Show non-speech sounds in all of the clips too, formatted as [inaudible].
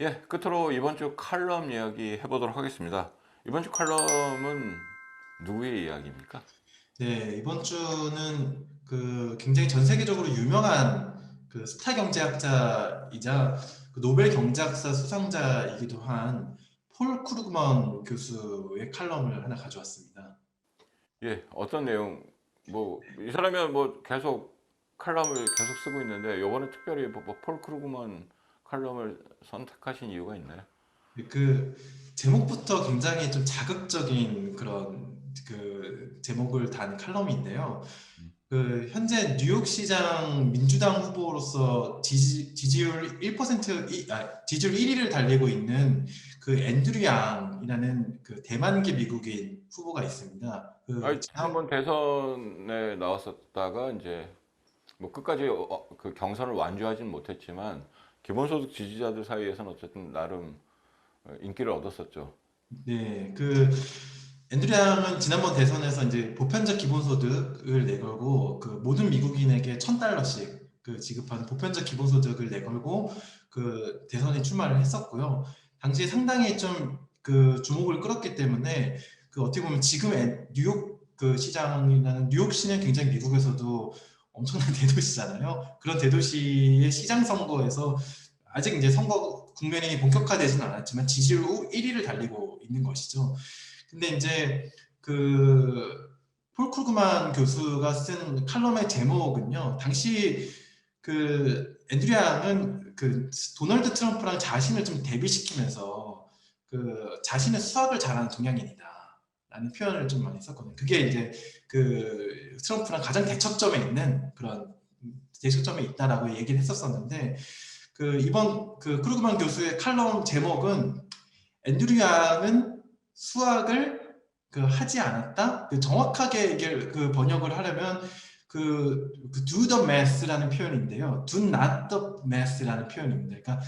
예, 끝으로 이번 주 칼럼 이야기 해보도록 하겠습니다. 이번 주 칼럼은 누구의 이야기입니까? 네, 이번 주는 그 굉장히 전 세계적으로 유명한 그 스타 경제학자이자 그 노벨 경제학사 수상자이기도 한 폴 크루그먼 교수의 칼럼을 하나 가져왔습니다. 예, 어떤 내용? 뭐 이 사람이 뭐 계속 칼럼을 계속 쓰고 있는데 이번에 특별히 뭐 폴 크루그먼 칼럼을 선택하신 이유가 있나요? 그 제목부터 굉장히 좀 자극적인 그런 그 제목을 단 칼럼인데요. 그 현재 뉴욕 시장 민주당 후보로서 지지, 지지율 1% 이, 아, 지지율 1위를 달리고 있는 그 앤드류 양이라는 그 대만계 미국인 후보가 있습니다. 그 아니, 지난번 대선에 나왔었다가 이제 뭐 끝까지 어, 어, 그 경선을 완주하진 못했지만 기본소득 지지자들 사이에서는 어쨌든 나름 어, 인기를 얻었었죠. 네, 그 앤드류 양은 지난번 대선에서 이제 보편적 기본소득을 내걸고 그 모든 미국인에게 천 달러씩 그 지급하는 보편적 기본소득을 내걸고 그 대선에 출마를 했었고요. 당시에 상당히 좀 그 주목을 끌었기 때문에 그 어떻게 보면 지금 앤- 뉴욕 그 시장이라는 뉴욕시는 굉장히 미국에서도 엄청난 [laughs] 대도시잖아요. 그런 대도시의 시장 선거에서 아직 이제 선거 국면이 본격화되지는 않았지만 지지율 1위를 달리고 있는 것이죠. 근데 이제 그 폴 크루그만 교수가 쓴 칼럼의 제목은요. 당시 그 앤드류 양은 그 도널드 트럼프랑 자신을 좀 대비시키면서 그 자신의 수학을 잘하는 동양인이다. 라는 표현을 좀 많이 썼거든요. 그게 이제 그 트럼프랑 가장 대척점에 있는 그런 대척점에 있다라고 얘기를 했었었는데 그 이번 그 크루그만 교수의 칼럼 제목은 앤드류 양은 수학을 그 하지 않았다. 그 정확하게 이게 그 번역을 하려면 그, 그 do the math라는 표현인데요. do not the math라는 표현입니다. 그러니까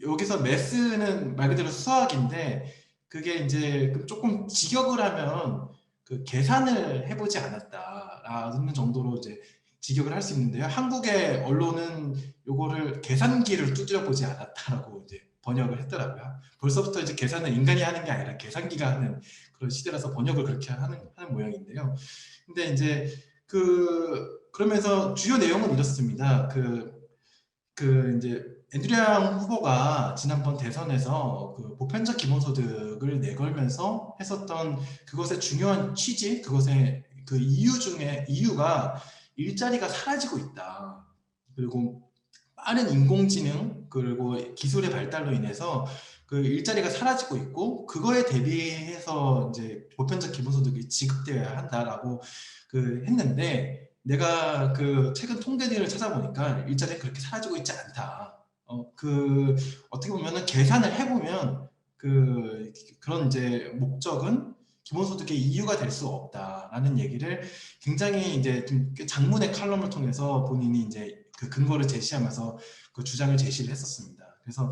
여기서 math는 말 그대로 수학인데 그게 이제 그 조금 직역을 하면 그 계산을 해보지 않았다라는 정도로 이제 직역을 할 수 있는데요. 한국의 언론은 요거를 계산기를 두드려 보지 않았다라고 이제 번역을 했더라고요. 벌써부터 이제 계산은 인간이 하는 게 아니라 계산기가 하는 그런 시대라서 번역을 그렇게 하는, 하는 모양인데요. 근데 이제 그 그러면서 주요 내용은 이렇습니다. 그, 그 이제 앤드류양 후보가 지난번 대선에서 그 보편적 기본소득을 내걸면서 했었던 그것의 중요한 취지, 그것의 그 이유 중에 이유가 일자리가 사라지고 있다. 그리고 빠른 인공지능 그리고 기술의 발달로 인해서 그 일자리가 사라지고 있고 그거에 대비해서 이제 보편적 기본소득이 지급되어야 한다라고 그 했는데 내가 그 최근 통계들을 찾아보니까 일자리가 그렇게 사라지고 있지 않다. 어, 그 어떻게 보면은 계산을 해보면 그 그런 이제 목적은 기본소득의 이유가 될 수 없다라는 얘기를 굉장히 이제 좀 장문의 칼럼을 통해서 본인이 이제 그 근거를 제시하면서 그 주장을 제시를 했었습니다. 그래서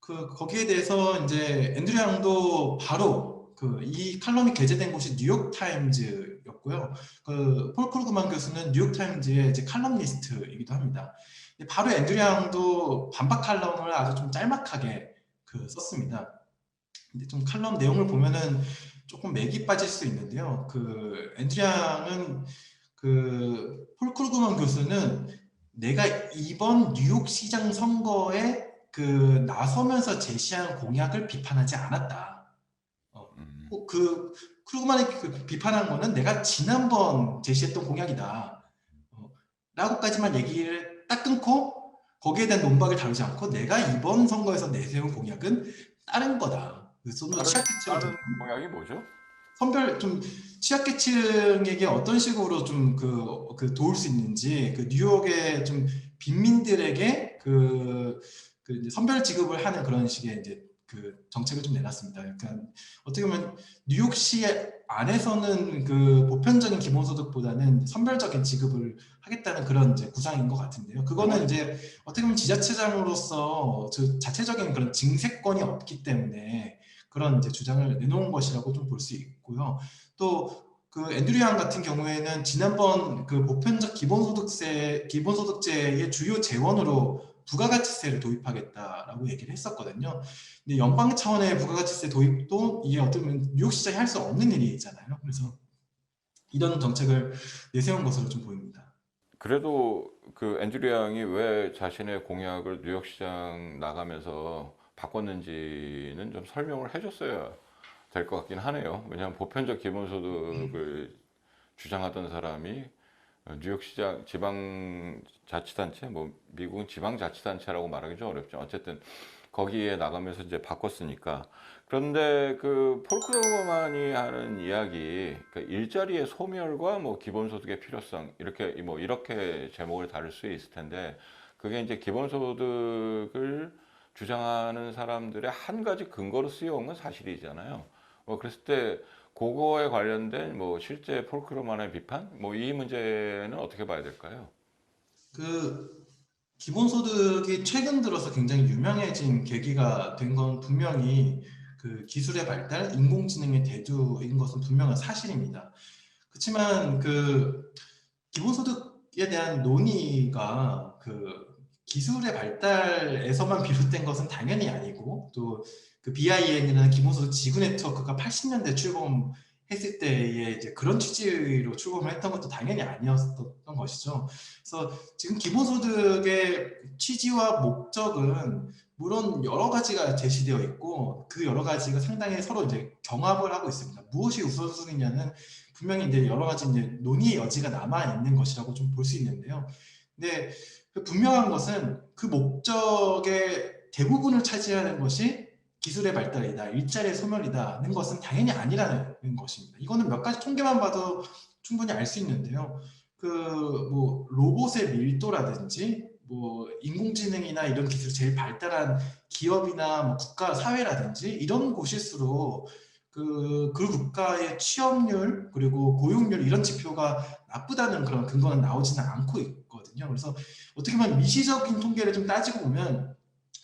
그 거기에 대해서 이제 앤드류 양도 바로 그 이 칼럼이 게재된 곳이 뉴욕 타임즈였고요. 그폴 크루그만 교수는 뉴욕 타임즈의 이제 칼럼니스트이기도 합니다. 바로 앤드류 양도 반박 칼럼을 아주 좀 짤막하게 그 썼습니다. 근데 좀 칼럼 내용을 보면은 조금 맥이 빠질 수 있는데요. 그 앤드류 양은 그 폴 크루그만 교수는 내가 이번 뉴욕 시장 선거에 그 나서면서 제시한 공약을 비판하지 않았다. 어, 음. 그 크루그만이 그 비판한 거는 내가 지난번 제시했던 공약이다. 어, 라고까지만 얘기를 딱 끊고 거기에 대한 논박을 다루지 않고 내가 이번 선거에서 내세운 공약은 다른 거다. 좀더 취약계층을 다른 공약이 뭐죠? 선별 좀 취약계층에게 어떤 식으로 좀그 그 도울 수 있는지 그 뉴욕의 좀 빈민들에게 그, 그 이제 선별 지급을 하는 그런 식의 이제 그 정책을 좀 내놨습니다. 약간 어떻게 보면 뉴욕시 안에서는 그 보편적인 기본소득보다는 선별적인 지급을 하겠다는 그런 이제 구상인 것 같은데요. 그거는 이제 어떻게 보면 지자체장으로서 저 자체적인 그런 증세권이 없기 때문에 그런 이제 주장을 내놓은 것이라고 좀 볼 수 있고요. 또 그 앤드류 양 같은 경우에는 지난번 그 보편적 기본소득세 기본소득제의 주요 재원으로 부가가치세를 도입하겠다라고 얘기를 했었거든요. 근데 연방 차원의 부가가치세 도입도 이게 보면 뉴욕 시장이 할 수 없는 일이잖아요. 그래서 이런 정책을 내세운 것으로 좀 보입니다. 그래도 그 앤드류 양이 왜 자신의 공약을 뉴욕 시장 나가면서 바꿨는지는 좀 설명을 해줬어야 될 것 같긴 하네요. 왜냐하면 보편적 기본소득을 주장하던 사람이 뉴욕 시장 지방자치단체, 뭐 미국은 지방자치단체라고 말하기 좀 어렵죠. 어쨌든 거기에 나가면서 이제 바꿨으니까. 그런데 그 폴크로만이 하는 이야기, 그 일자리의 소멸과 뭐 기본소득의 필요성 이렇게 뭐 이렇게 제목을 다룰 수 있을 텐데 그게 이제 기본소득을 주장하는 사람들의 한 가지 근거로 쓰여온 건 사실이잖아요. 뭐 그랬을 때 그거에 관련된 뭐 실제 폴크로만의 비판, 뭐 이 문제는 어떻게 봐야 될까요? 그 기본소득이 최근 들어서 굉장히 유명해진 계기가 된 건 분명히 그 기술의 발달, 인공지능의 대두인 것은 분명한 사실입니다. 그렇지만 그 기본소득에 대한 논의가 그 기술의 발달에서만 비롯된 것은 당연히 아니고 또 그 BIN이라는 기본소득 지구 네트워크가 80년대 출범했을 때에 이제 그런 취지로 출범을 했던 것도 당연히 아니었던 것이죠. 그래서 지금 기본소득의 취지와 목적은 물론 여러 가지가 제시되어 있고 그 여러 가지가 상당히 서로 이제 경합을 하고 있습니다. 무엇이 우선순위냐는 분명히 이제 여러 가지 이제 논의의 여지가 남아 있는 것이라고 좀 볼 수 있는데요. 근데 그 분명한 것은 그 목적의 대부분을 차지하는 것이 기술의 발달이다, 일자리의 소멸이다는 것은 당연히 아니라는 것입니다. 이거는 몇 가지 통계만 봐도 충분히 알 수 있는데요. 그 뭐 로봇의 밀도라든지 뭐 인공지능이나 이런 기술이 제일 발달한 기업이나 뭐 국가 사회라든지 이런 곳일수록 그, 그 국가의 취업률 그리고 고용률 이런 지표가 나쁘다는 그런 근거는 나오지는 않고 있 거든요. 그래서 어떻게 보면 미시적인 통계를 좀 따지고 보면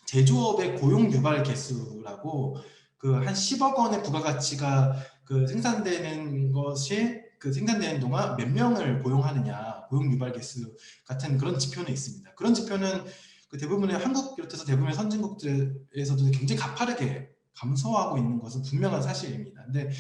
제조업의 고용 유발 개수라고 그 한 10억 원의 부가가치가 그 생산되는 것이 그 생산되는 동안 몇 명을 고용하느냐 고용 유발 개수 같은 그런 지표는 있습니다. 그런 지표는 그 대부분의 한국 비롯해서 대부분의 선진국들에서도 굉장히 가파르게 감소하고 있는 것은 분명한 사실입니다. 근데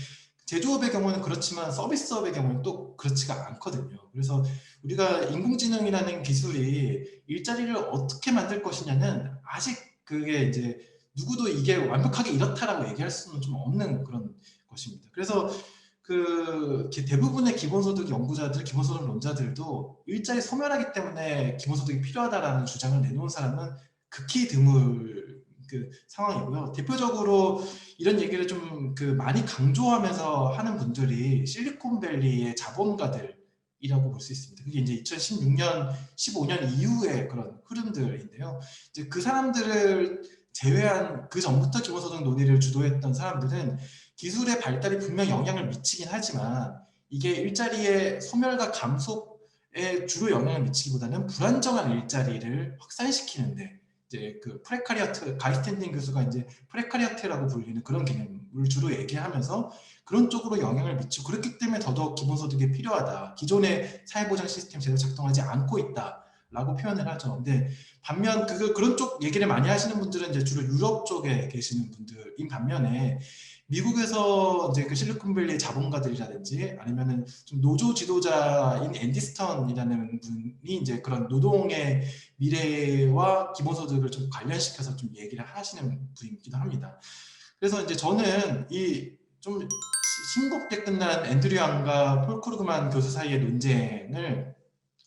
제조업의 경우는 그렇지만 서비스업의 경우는 또 그렇지가 않거든요. 그래서 우리가 인공지능이라는 기술이 일자리를 어떻게 만들 것이냐는 아직 그게 이제 누구도 이게 완벽하게 이렇다라고 얘기할 수는 좀 없는 그런 것입니다. 그래서 그 대부분의 기본소득 연구자들, 기본소득論자들도 일자리 소멸하기 때문에 기본소득이 필요하다라는 주장을 내놓은 사람은 극히 드물 그 상황이고요. 대표적으로 이런 얘기를 좀 그 많이 강조하면서 하는 분들이 실리콘밸리의 자본가들이라고 볼 수 있습니다. 그게 이제 2016년, 15년 이후의 그런 흐름들인데요. 이제 그 사람들을 제외한 그 전부터 기본소득 논의를 주도했던 사람들은 기술의 발달이 분명 영향을 미치긴 하지만 이게 일자리의 소멸과 감소에 주로 영향을 미치기보다는 불안정한 일자리를 확산시키는데 이제 그 프레카리아트 가이스텐딩 교수가 이제 프레카리아트라고 불리는 그런 개념을 주로 얘기하면서 그런 쪽으로 영향을 미치고 그렇기 때문에 더더욱 기본소득이 필요하다. 기존의 사회보장 시스템 제대로 작동하지 않고 있다 라고 표현을 하죠. 근데 반면 그 그런 쪽 얘기를 많이 하시는 분들은 이제 주로 유럽 쪽에 계시는 분들인 반면에 미국에서 이제 그 실리콘밸리 자본가들이라든지 아니면은 좀 노조 지도자인 앤디 스턴이라는 분이 이제 그런 노동의 미래와 기본소득을 좀 관련시켜서 좀 얘기를 하시는 분이기도 합니다. 그래서 이제 저는 이 좀 싱겁게 끝난 앤드류 양과 폴 크루그만 교수 사이의 논쟁을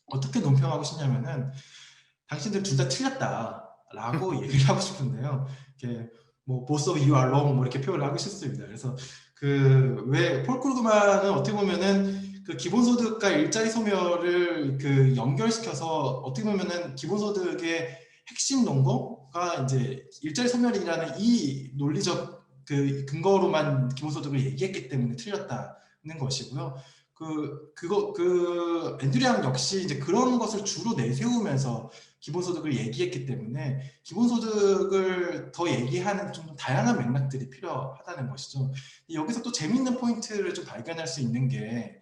어떻게 논평하고 싶냐면은 당신들 둘 다 틀렸다라고 [laughs] 얘기를 하고 싶은데요. 이렇게 뭐 both of you are wrong 뭐 이렇게 표현을 하고 싶습니다. 그래서 그 왜 폴 크루그만은 어떻게 보면은 그 기본소득과 일자리 소멸을 그 연결시켜서 어떻게 보면은 기본소득의 핵심 논거가 이제 일자리 소멸이라는 이 논리적 그 근거로만 기본소득을 얘기했기 때문에 틀렸다는 것이고요. 그 그거 그 앤드류 양 역시 이제 그런 것을 주로 내세우면서 기본소득을 얘기했기 때문에 기본소득을 더 얘기하는 좀 다양한 맥락들이 필요하다는 것이죠. 여기서 또 재미있는 포인트를 좀 발견할 수 있는 게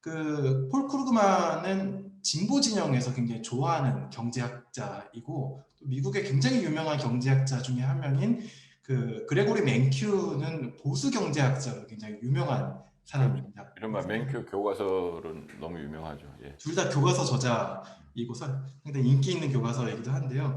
그 폴 크루그만은 진보 진영에서 굉장히 좋아하는 경제학자이고 미국의 굉장히 유명한 경제학자 중에 한 명인 그 그레고리 맨큐는 보수 경제학자로 굉장히 유명한 사람입니다. 이른바 맨큐 교과서는 너무 유명하죠. 예. 둘 다 교과서 저자 서 상당히 인기 있는 교과서이기도 한데요.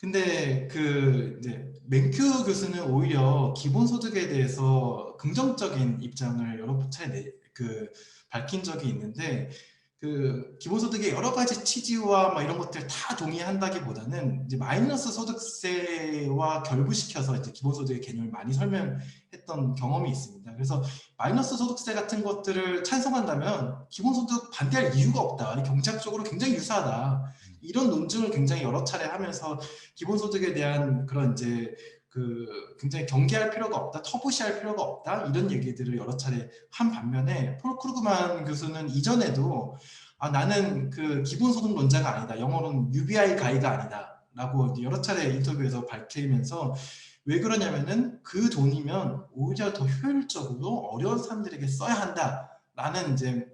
근데 그 이제 맨큐 교수는 오히려 기본소득에 대해서 긍정적인 입장을 여러 차례 내, 그 밝힌 적이 있는데 그 기본소득의 여러 가지 취지와 뭐 이런 것들 다 동의한다기보다는 이제 마이너스 소득세와 결부시켜서 이제 기본소득의 개념을 많이 설명했던 경험이 있습니다. 그래서 마이너스 소득세 같은 것들을 찬성한다면 기본소득 반대할 이유가 없다. 경제학적으로 굉장히 유사하다. 이런 논증을 굉장히 여러 차례 하면서 기본소득에 대한 그런 이제 그 굉장히 경계할 필요가 없다, 터부시할 필요가 없다 이런 얘기들을 여러 차례 한 반면에 폴 크루그만 교수는 이전에도 아 나는 그 기본소득론자가 아니다, 영어로는 UBI 가이가 아니다라고 여러 차례 인터뷰에서 밝히면서 왜 그러냐면은 그 돈이면 오히려 더 효율적으로 어려운 사람들에게 써야 한다라는 이제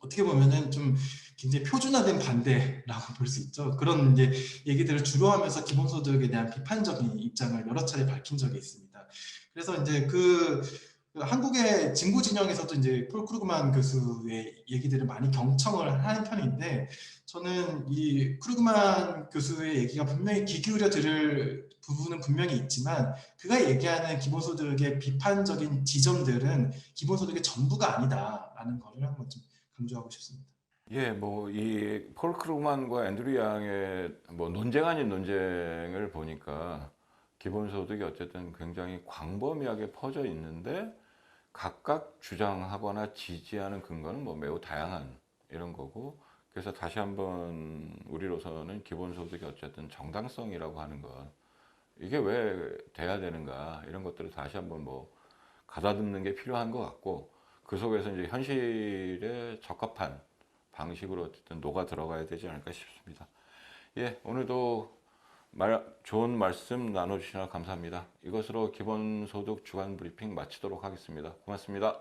어떻게 보면은 좀 굉장히 표준화된 반대라고 [laughs] 볼 수 있죠. 그런 이제 얘기들을 주로 하면서 기본소득에 대한 비판적인 입장을 여러 차례 밝힌 적이 있습니다. 그래서 이제 그, 그 한국의 진보 진영에서도 이제 폴 크루그만 교수의 얘기들을 많이 경청을 하는 편인데 저는 이 크루그만 교수의 얘기가 분명히 귀 기울여 들을 부분은 분명히 있지만 그가 얘기하는 기본소득의 비판적인 지점들은 기본소득의 전부가 아니다라는 거를 한번 좀 강조하고 싶습니다. 예, 뭐 이 폴 크루만과 앤드류 양의 뭐 논쟁 아닌 논쟁을 보니까 기본소득이 어쨌든 굉장히 광범위하게 퍼져 있는데 각각 주장하거나 지지하는 근거는 뭐 매우 다양한 이런 거고 그래서 다시 한번 우리로서는 기본소득이 어쨌든 정당성이라고 하는 것 이게 왜 돼야 되는가 이런 것들을 다시 한번 뭐 가다듬는 게 필요한 것 같고 그 속에서 이제 현실에 적합한 방식으로 어쨌든 녹아 들어가야 되지 않을까 싶습니다. 예, 오늘도 말, 좋은 말씀 나눠주시나 감사합니다. 이것으로 기본소득 주간 브리핑 마치도록 하겠습니다. 고맙습니다.